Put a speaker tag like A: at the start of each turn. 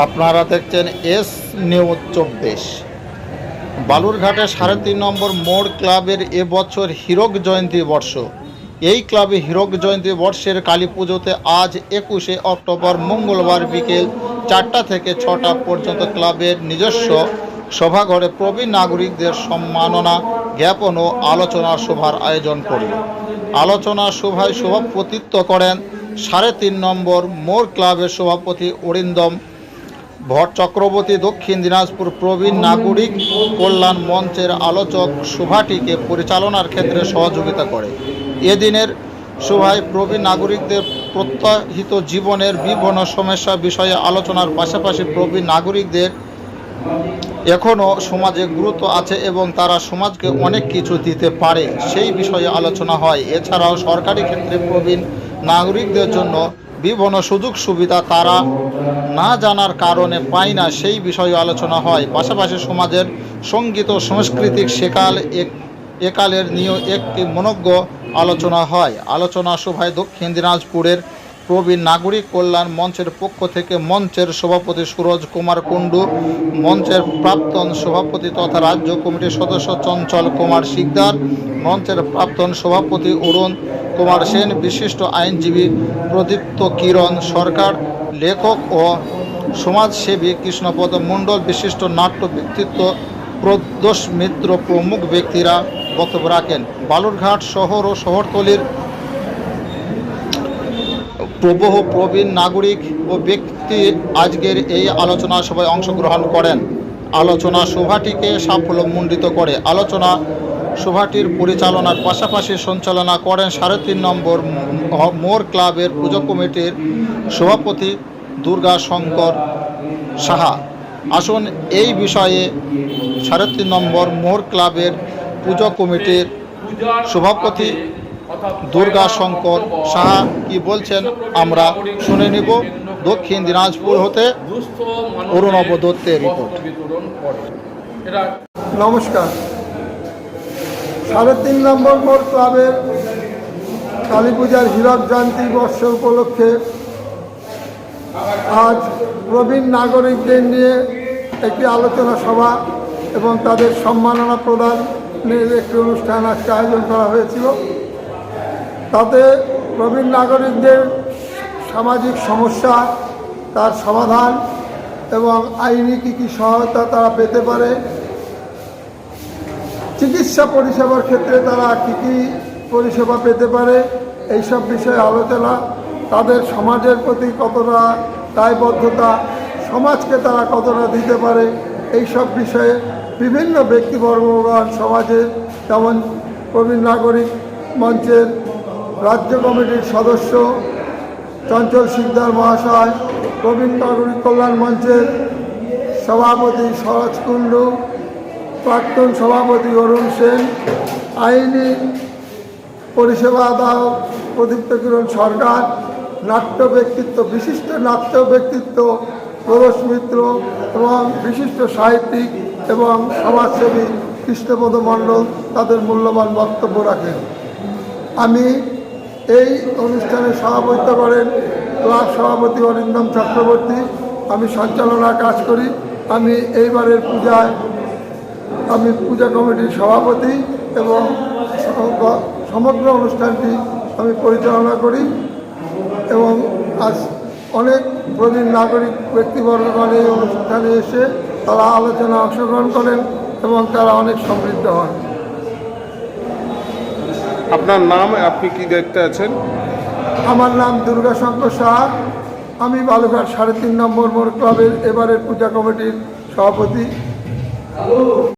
A: আপনারা দেখছেন S news চব্বিশ। বালুরঘাটে সাড়ে তিন নম্বর মোড় ক্লাবের এবছর হীরক জয়ন্তী বর্ষ। এই ক্লাবে হীরক জয়ন্তী বর্ষের কালী পুজোতে আজ একুশে অক্টোবর মঙ্গলবার বিকেল চারটা থেকে ছটা পর্যন্ত ক্লাবের নিজস্ব সভাঘরে প্রবীণ নাগরিকদের সম্মাননা, জ্ঞাপন ও আলোচনা সভার আয়োজন করল আলোচনা সভায় সভাপতিত্ব করেন সাড়ে তিন নম্বর মোড় ক্লাবের সভাপতি অরিন্দম ভট্ট চক্রবর্তী দক্ষিণ দিনাজপুর প্রবীণ নাগরিক কল্যাণ মঞ্চের আলোচক সভাটিকে পরিচালনার ক্ষেত্রে সহযোগিতা করে। এদিনের সভায় প্রবীণ নাগরিকদের প্রত্যাহিত জীবনের বিভিন্ন সমস্যা বিষয়ে আলোচনার পাশাপাশি প্রবীণ নাগরিকদের এখনও সমাজে গুরুত্ব আছে এবং তারা সমাজকে অনেক কিছু দিতে পারে, সেই বিষয়ে আলোচনা হয়। এছাড়াও সরকারি ক্ষেত্রে প্রবীণ নাগরিকদের জন্য বিভিন্ন সুযোগ সুবিধা তারা না জানার কারণে পায় না, সেই বিষয়ে আলোচনা হয়। পাশাপাশি সমাজের সংগীত ও সাংস্কৃতিক সেকাল এক, একালের নিয়ে একটি মনজ্ঞ আলোচনা হয়। আলোচনা সভায় দক্ষিণ দিনাজপুরের প্রবীণ নাগরিক কল্যাণ মঞ্চের পক্ষ থেকে মঞ্চের সভাপতি সুরজ কুমার কুণ্ডু, মঞ্চের প্রাক্তন সভাপতি তথা রাজ্য কমিটির সদস্য চঞ্চল কুমার শিকদার, মঞ্চের প্রাক্তন সভাপতি অরুণ কুমার সেন, বিশিষ্ট আইনজীবী প্রদীপ্ত কিরণ সরকার, লেখক ও সমাজসেবী কৃষ্ণপদ মণ্ডল, বিশিষ্ট নাট্য ব্যক্তিত্ব প্রদোষ মিত্র প্রমুখ ব্যক্তিরা বক্তব্য রাখেন। বালুরঘাট শহর ও শহরতলির প্রবহ প্রবীণ নাগরিক ও ব্যক্তি আজকের এই আলোচনা সভায় অংশগ্রহণ করেন। আলোচনা সভাটিকে সাফল্যমণ্ডিত করে আলোচনা সভাটির পরিচালনার পাশাপাশি সঞ্চালনা করেন সাড়ে তিন নম্বর মোর ক্লাবের পুজো কমিটির সভাপতি দুর্গা শঙ্কর সাহা। আসুন এই বিষয়ে সাড়ে তিন নম্বর মোর ক্লাবের পুজো কমিটির সভাপতি দুর্গা শঙ্কর সাহা কি বলছেন আমরা শুনে নিব। দক্ষিণ দিনাজপুর হতে অরুণব দত্তের রিপোর্ট।
B: নমস্কার। সাড়ে তিন নম্বর মোড় ক্লাবের কালী পূজার হীরক জয়ন্তী বর্ষ উপলক্ষে আজ প্রবীণ নাগরিকদের নিয়ে একটি আলোচনা সভা এবং তাদের সম্মাননা প্রদানের একটি অনুষ্ঠান আজকে আয়োজন করা হয়েছিল। তাতে প্রবীণ নাগরিকদের সামাজিক সমস্যা, তার সমাধান এবং আইনি কী কী সহায়তা তারা পেতে পারে, চিকিৎসা পরিষেবার ক্ষেত্রে তারা কী কী পরিষেবা পেতে পারে, এইসব বিষয়ে আলোচনা তাদের সমাজের প্রতি কতটা দায়বদ্ধতা, সমাজকে তারা কতটা দিতে পারে, এইসব বিষয়ে বিভিন্ন ব্যক্তিবর্গগণ সমাজের যেমন প্রবীণ নাগরিক মঞ্চের রাজ্য কমিটির সদস্য চঞ্চল সিকদার মহাশয়, প্রবীণ নাগরিক কল্যাণ মঞ্চের সভাপতি সরোজ কুণ্ডু, প্রাক্তন সভাপতি অরুণ সেন, আইনি পরিষেবা আদায়ক প্রদীপ্ত কিরণ সরকার, নাট্য ব্যক্তিত্ব, বিশিষ্ট নাট্য ব্যক্তিত্ব প্রদোষ মিত্র এবং বিশিষ্ট সাহিত্যিক এবং সমাজসেবী কৃষ্ণপদ মণ্ডল তাদের মূল্যবান বক্তব্য রাখেন। আমি এই অনুষ্ঠানে সভাপতিত্ব করেন ক্লাব সভাপতি অরিন্দম চক্রবর্তী। আমি সঞ্চালনার কাজ করি। আমি এইবারের পূজায়, আমি পূজা কমিটির সভাপতি এবং সমগ্র অনুষ্ঠানটি আমি পরিচালনা করি এবং আজ অনেক প্রবীণ নাগরিক ব্যক্তিবর্গগণ এই অনুষ্ঠানে এসে তারা আলোচনা অংশগ্রহণ করেন এবং তারা অনেক সমৃদ্ধ হন।
C: আপনার নাম, আপনি কি দেখতে আছেন?
B: আমার নাম দুর্গাশঙ্কর সাহা। আমি বালুঘাট সাড়ে তিন নম্বর মোড় ক্লাবের এবারের পূজা কমিটির সভাপতি।